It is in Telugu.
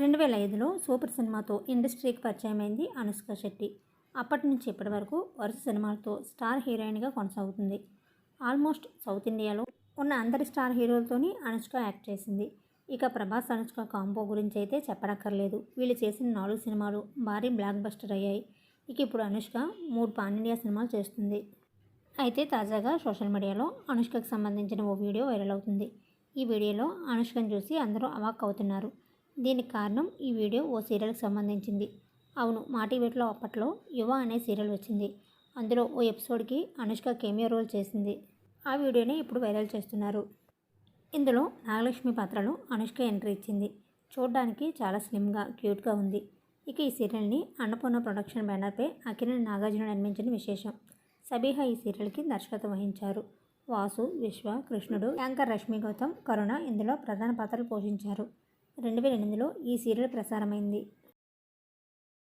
రెండు వేల ఐదులో సూపర్ సినిమాతో ఇండస్ట్రీకి పరిచయమైంది అనుష్క శెట్టి. అప్పటి నుంచి ఇప్పటి వరకు వరుస సినిమాలతో స్టార్ హీరోయిన్గా కొనసాగుతుంది. ఆల్మోస్ట్ సౌత్ ఇండియాలో ఉన్న అందరి స్టార్ హీరోలతోని అనుష్క యాక్ట్ చేసింది. ఇక ప్రభాస్ అనుష్క కాంబో గురించి అయితే చెప్పనక్కర్లేదు. వీళ్ళు చేసిన నాలుగు సినిమాలు భారీ బ్లాక్ బస్టర్ అయ్యాయి. ఇక ఇప్పుడు అనుష్క మూడు పాన్ ఇండియా సినిమాలు చేస్తుంది. అయితే తాజాగా సోషల్ మీడియాలో అనుష్కకు సంబంధించిన ఓ వీడియో వైరల్ అవుతుంది. ఈ వీడియోలో అనుష్కను చూసి అందరూ అవాక్ అవుతున్నారు. దీనికి కారణం ఈ వీడియో ఓ సీరియల్కి సంబంధించింది. అవును మా అప్పట్లో యువ అనే సీరియల్ వచ్చింది. అందులో ఓ ఎపిసోడ్కి అనుష్క కేమియో రోల్ చేసింది. ఆ వీడియోని ఇప్పుడు వైరల్ చేస్తున్నారు. ఇందులో నాగలక్ష్మి పాత్రలో అనుష్క ఎంట్రీ ఇచ్చింది. చూడడానికి చాలా స్లిమ్గా క్యూట్గా ఉంది. ఇక ఈ సీరియల్ని అన్నపూర్ణ ప్రొడక్షన్ బ్యానర్పై అకిరణ్ నాగార్జున నిర్మించిన విశేషం. సబీహా ఈ సీరియల్కి దర్శకత్వం వహించారు. వాసు విశ్వ కృష్ణుడు యాంకర్ రష్మి గౌతమ్ కరుణ ఇందులో ప్రధాన పాత్రలు పోషించారు. రెండు వేల ఎనిమిదిలో ఈ సీరియల్ ప్రసారమైంది.